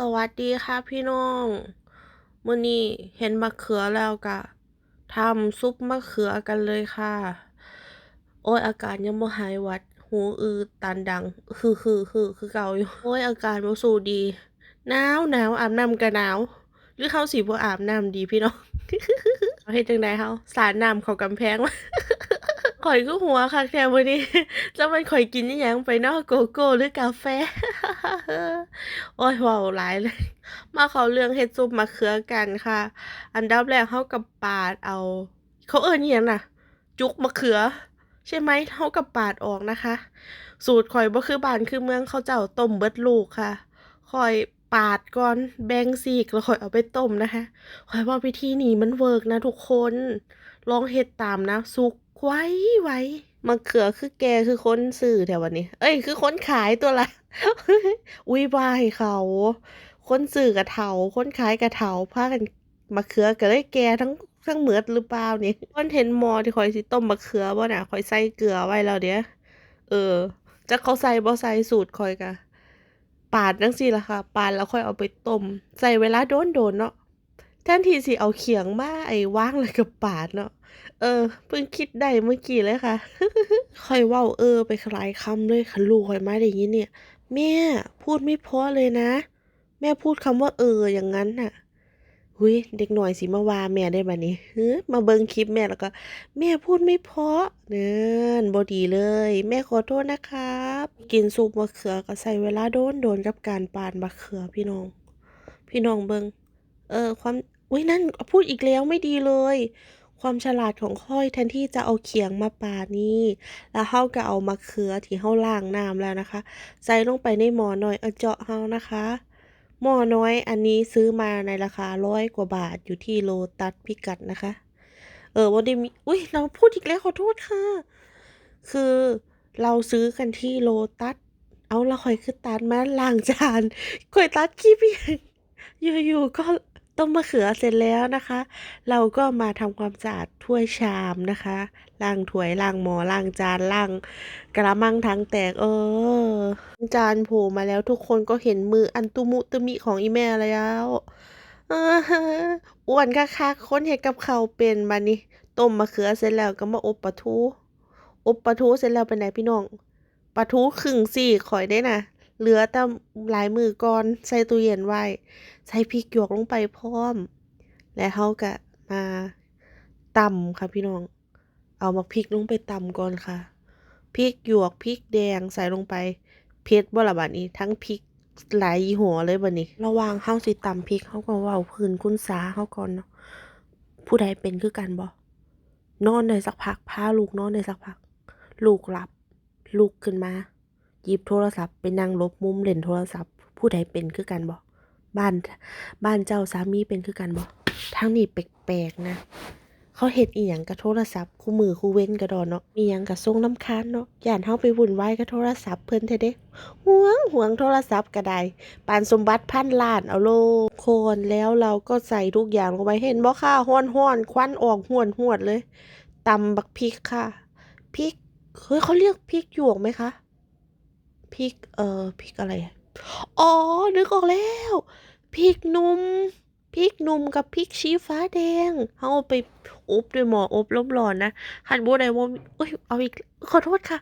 สวัสดีค่ะพี่น้องมื้อนี้เห็นมะเขือแล้วก็ทำซุปมะเขือกันเลยค่ะ โอ้ยอาการยังบ่หายวัด หูอื้อตันดังฮือๆๆคือคือเก่าอยู่ โอ้ยอาการบ่สู้ดี หนาวหนาวอาบน้ำก็หนาว หรือเฮาสิบ่อาบน้ำดีพี่น้องเฮ็ดจังใดเฮาสาดน้ำเข้ากำแพงวะ ข้อยคือหัวคักแท้มื้อนี้จักแม่นข้อยกินยังไปนาะโกโก้หรือกาแฟ โอ๊ยว้าหลายเลย มาเขาเรื่องเฮ็ดซุปมะเขือกันค่ะ อันดับแรกเราก็ปาดเอา เขาเอิ้นอิหยังน่ะ จุกมะเขือ ใช่ไหมเราก็ปาดออกนะคะ สูตรข้อยบ่คือบ้านคือเมืองเขาเจ้าต้มเบิดลูกค่ะข้อยปาดก่อนแบ่งซีกแล้วค่อยเอาไปต้มนะคะข้อยว่าวิธีนี้มันเวิร์กนะทุกคน ลองเฮ็ดตามนะสุก ไว้ไว้มะเขือคือแกคือคนซื้อแถววันนี้ เอ้ย คือคนขายตัวละอุ๊ยวาให้เขาคนซื้อก็เฒ่าคนขายก็เฒ่าพากันมะเขือก็เลยแก่ทั้งทั้งเหมือดหรือเปล่านี่คอนเทนต์มอที่ข้อยสิต้มมะเขือบ่น่ะข้อยใส่เกลือไว้แล้วเดะเออจักเขาใส่บ่ใส่สูตรข้อยก็ปาดจั่งซี้ล่ะค่ะ ปาดแล้วค่อยเอาไปต้มใช้เวลาโดนๆเนาะ แทนที่สิเอาเขียงมาไอ้ว่างแล้วก็ปาดเนาะ เออ เพิ่งคิดได้เมื่อกี้เลยค่ะข้อยว้าเออ ไปหลายคำเลยคันลูกข้อยมาได้ยินเนี่ย แม่พูดไม่พราะเลยนะ แม่พูดคำว่าเอออย่างงั้นน่ะอุ๊ยเด็กหน้อยสิมาว่าแม่ได้บัดนี้หือมาเบิ่งคลิปแม่แล้วก็ แม่พูดไม่เพราะนั่นบ่ดีเลย แม่ขอโทษนะครับ กินซุปมะเขือก็ใช้เวลาโดนๆกับการปาดมะเขือพี่น้อง พี่น้องเบิ่งเออ ความ อุ๊ยนั่นพูดอีกแล้วไม่ดีเลย ความฉลาดของข้อยแทนที่จะเอาเขียงมาปาดนี่แล้วเราก็เอามะเขือที่เราล้างน้ำแล้วนะคะ ใส่ลงไปในหม้อน้อยเอาเจาะเรานะคะหม้อน้อยอันนี้ซื้อมาในราคาร้อยกว่าบาทอยู่ที่โลตัสพิกัดนะคะ เออบ่ได้มีอุ๊ยเราพูดอีกแล้วขอโทษค่ะ คือเราซื้อกันที่โลตัสเอาล้วข้อยคือตัดมาล้างจานข้อยตัดคลิปอียงอยู่ๆก็ ต้มมะเขือเสร็จแล้วนะคะ เราก็มาทำความสะอาดถ้วยชามนะคะล้างถ้วยล้างหม้อล้างจานล้างกะละมังถังแตก เออ จานโผล่มาแล้วทุกคนก็เห็นมืออันตุมุตุมิของอีแม่แล้วอะฮะอ้วนคักๆค้นเฮ็ดกับเขาเป็นบัดนี้ต้มมะเขือเสร็จแล้วก็มาอบปลาทู อบปลาทูเสร็จแล้วเป็นไดพี่น้องปลาทูครึ่งซีกข้อยเดะน่ะ เหลือแต่หลายมือก่อนใส่ตู้เย็นไว้ ใส่พริกหยวกลงไปพร้อม แล้วเราก็มาตำค่ะพี่น้อง เอาบักพริกลงไปตำก่อนค่ะ พริกหยวกพริกแดงใส่ลงไปเผ็ดบ่ละบัดนี้ ทั้งพริกหลายยี่ห้อเลยบัดนี้ ระว่างเราสิตำพริกเราก็ว้าพื้นคุณสาเราก่อนเนาะ ผู้ใดเป็นคือกันบ่นอนได้สักพักพาลูกนอนได้สักพัก ลูกหลับลุกขึ้นมา ยิบโทรศัพท์ไปนั่งลบมุมเล่นโทรศัพท์ ผู้ใดเป็นคือกันบ่บ้านบ้านเจ้าสามีเป็นคือกันบ่ทางนี้แปลกๆนะเขาเฮ็ดอิหยังกับโทรศัพท์คู่มือคู่เว้นกระดอนเนาะมีหยังก็ส่งรำคาญเนาะย้านเราไปวุ่นวายกับโทรศัพท์เพิ่นแท้เดะหวงหวงโทรศัพท์ก็ไดปานสมบัติพันล้านเอาโลคนแล้วเราก็ใส่ทุกอย่างลงไปเห็นบ่ค่ะร้อนๆควันออกฮวดเลยตำบักพริกค่ะพริกเฮ้ยเขาเรียกพริกหยวกไหมคะ พริกเอ่อพริกอะไร อ๋อ นึกออกแล้ว พริกหนุ่ม พริกหนุ่มกับพริกชี้ฟ้าแดงเราเอาไปอบด้วยหม้ออบลมร้อนนะคันผู้ใดบ่มีเอ๊ยเอาอีก ขอโทษค่ะ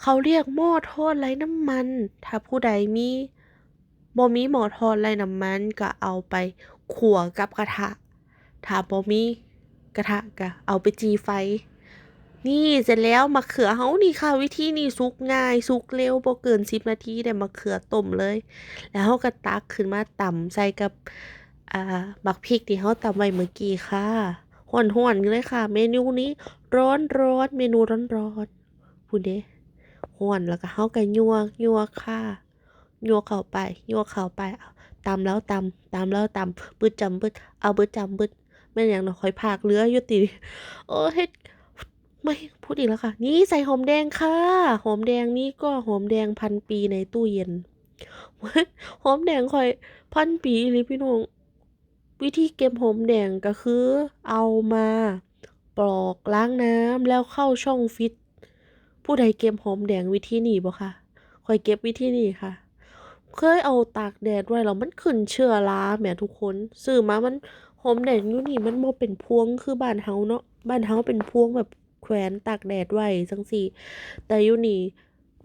เขาเรียกหม้อทอดไร้น้ำมัน ถ้าผู้ใดมีบ่มีหม้อทอดไร้น้ำมันก็เอาไปคั่วกับกระทะ ถ้าบ่มีกระทะก็เอาไปจีไฟ นี่เสร็จแล้วมะเขือเรานี่ค่ะ วิธีนี้สุกง่ายสุกเร็วบ่เกิน10นาทีได้มะเขือต้มเลย แล้วเราก็ตักขึ้นมาตำใส่กับอ่าบักพริกที่เราตำไว้เมื่อกี้ค่ะร้อนๆเลยค่ะ เมนูนี้ร้อนๆเมนูร้อนๆพู้นเดะร้อนแล้วก็เราก็ยั่วยั่วค่ะยั่วเข้าไปยั่วเข้าไปตำแล้วตำตำแล้วตำบึดจำบึดเอาบึดจำบึดแม่นหยังเนาะข้อยพากเรืออยู่ติเออเฮ็ด ไม่พูดอีกแล้วค่ะ นี่ใส่หอมแดงค่ะ หอมแดงนี่ก็หอมแดงพันปีในตู้เย็นหอมแดงข้อยพันปีอีหลีพี่น้อง วิธีเก็บหอมแดงก็คือ เอามาปลอกล้างน้ำแล้วเข้าช่องฟรีซผู้ใดเก็บหอมแดงวิธีนี้บ่คะข้อยเก็บวิธีนี้ค่ะ เคยเอาตากแดดไว้แล้วมันขึ้นเชื้อราแหมทุกคนซื้อมามันหอมแดดอยู่นี่มันบ่เป็นพวงคือบ้านเฮาเนาะบ้านเฮาเป็นพวงแบบ แขวนตากแดดไว้จังซี้แต่อยู่นี่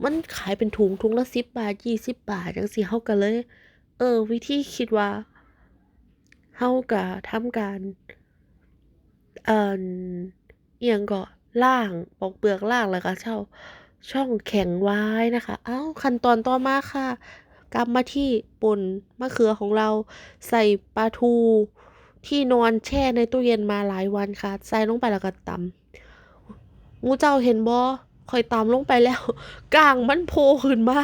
มันขายเป็นถุงถุงละ10บบาท20บบาทจังซี้เฮาก็เลย เออ วิธีคิดว่าเฮาก็ทำการเอ่ออิหยังก็ล้างปอกเปลือกล้างแล้วก็เช่าช่องแข็งไว้นะคะอ้าวขั้นตอนต่อมาค่ะกลับมาที่ป่นมะเขือของเราใส่ปลาทูที่นอนแช่ในตู้เย็นมาหลายวันค่ะ ใส่ลงไปแล้วก็ตำ หมู่เจ้าเห็นบ่ข้อยตำลงไปแล้วก้างมันโผล่ขึ้นมา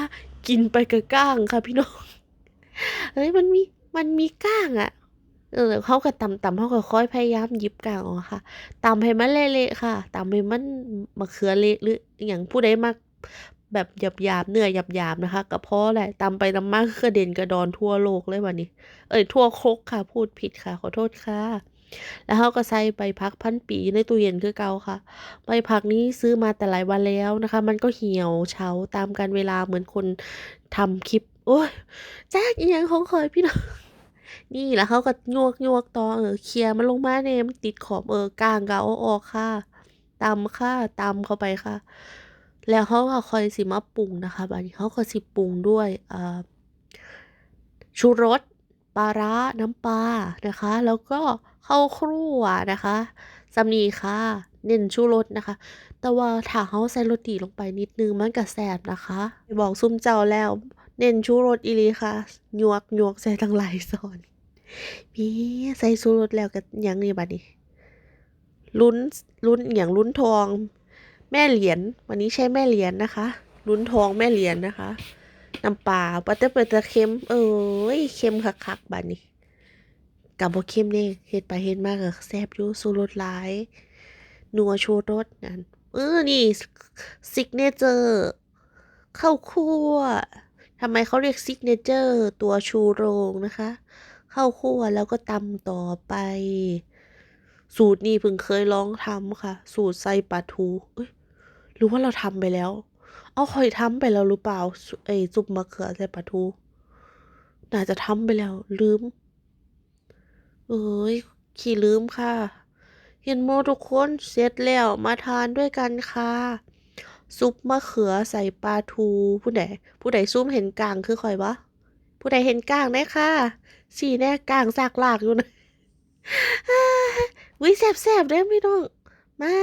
กินไปกับก้างค่ะพี่น้องเฮ้ยมันมีมันมีก้างอะเออเฮาก็ตำๆเฮาก็ค่อยพยายามหยิบก้างออกค่ะตำให้มันเละๆค่ะตำให้มันมะเขือเละหรืออิหยังผู้ใดมักแบบหยาบๆเนื้อหยาบๆนะคะก็พอแหละตำไปตำมาคือกระเด็นกระดอนทั่วโลกเลยบัดนี้ เอ๊ยทั่วครกค่ะ พูดผิดค่ะ ขอโทษค่ะ แล้วเราก็ใส่ใบผักพันปีในตู้เย็นคือเก่าค่ะ ใบผักนี้ซื้อมาแต่หลายวันแล้วนะคะ มันก็เหี่ยวเฉาตามกาลเวลาเหมือนคนทำคลิป โอ๊ยแจักอิหยังของข้อยพี่น้องนี่แล้วเขาก็ยวกๆต่อเออเขี่ยมันลงมาแหน่มันติดขอบเออก้างก็เอาออกค่ะตำค่ะตำเข้าไปค่ะ แล้วเขาก็คอยสิมาปรุงนะคะบัดนี้เขาก็สิปรุงด้วยอ่าชูรส ปลาร้าน้ำปลานะคะ แล้วก็ข้าวครั่วนะคะสำนีค่ะ เน้นชูรสนะคะ แต่ว่าถ้าเราใส่รสดีลงไปนิดนึงมันก็แซ่บนะคะบอกซุ้มเจ้าแล้ว เน้นชูรสอีลีค่ะหยวกๆใส่ตั้งหลายช้อนแหมใส่ชูรสแล้วก็ยังนี่บัดนี้ลุ้นลุ้นอิหยังลุ้นทอง แม่เหรียญวันนี้ใช้แม่เหรียญนะคะ ลุ้นทองแม่เหรียญนะคะ น้ำปลาบ่แต่เป็นตาเค็ม เอ้ยเค็มคักๆบัดนี้ก็บ่เค็มเดะเฮ็ดไปเฮ็ดมาก็แซ่บอยู่ชูรสหลายนัวชูรสนั่นเออนี่ Signature ข้าวคั่วทำไมเขาเรียก Signature ตัวชูโรงนะคะข้าวคั่วแล้วก็ตำต่อไป สูตรนี้เพิ่งเคยลองทำค่ะ สูตรใส่ปลาทูหรือว่าเราทำไปแล้ว เอาวข้อยทำไปแล้วหรือเปล่าไอ้ซุปมะเขือใส่ปลาทูน่าจะทำไปแล้ว ลืม เอ้ยขี้ลืมค่ะ เห็นบ่ทุกคนเสร็จแล้วมาทานด้วยกันค่ะ ซุปมะเขือใส่ปลาทู ผู้ใดผู้ใดซูมเห็นก้างคือข้อยบ่ผู้ใดเห็นก้างแหน่ค่ะซี้แน่ก้างซากรากอยู่น่ะอุ๊ยแซ่บๆเด้อพี่น้องมา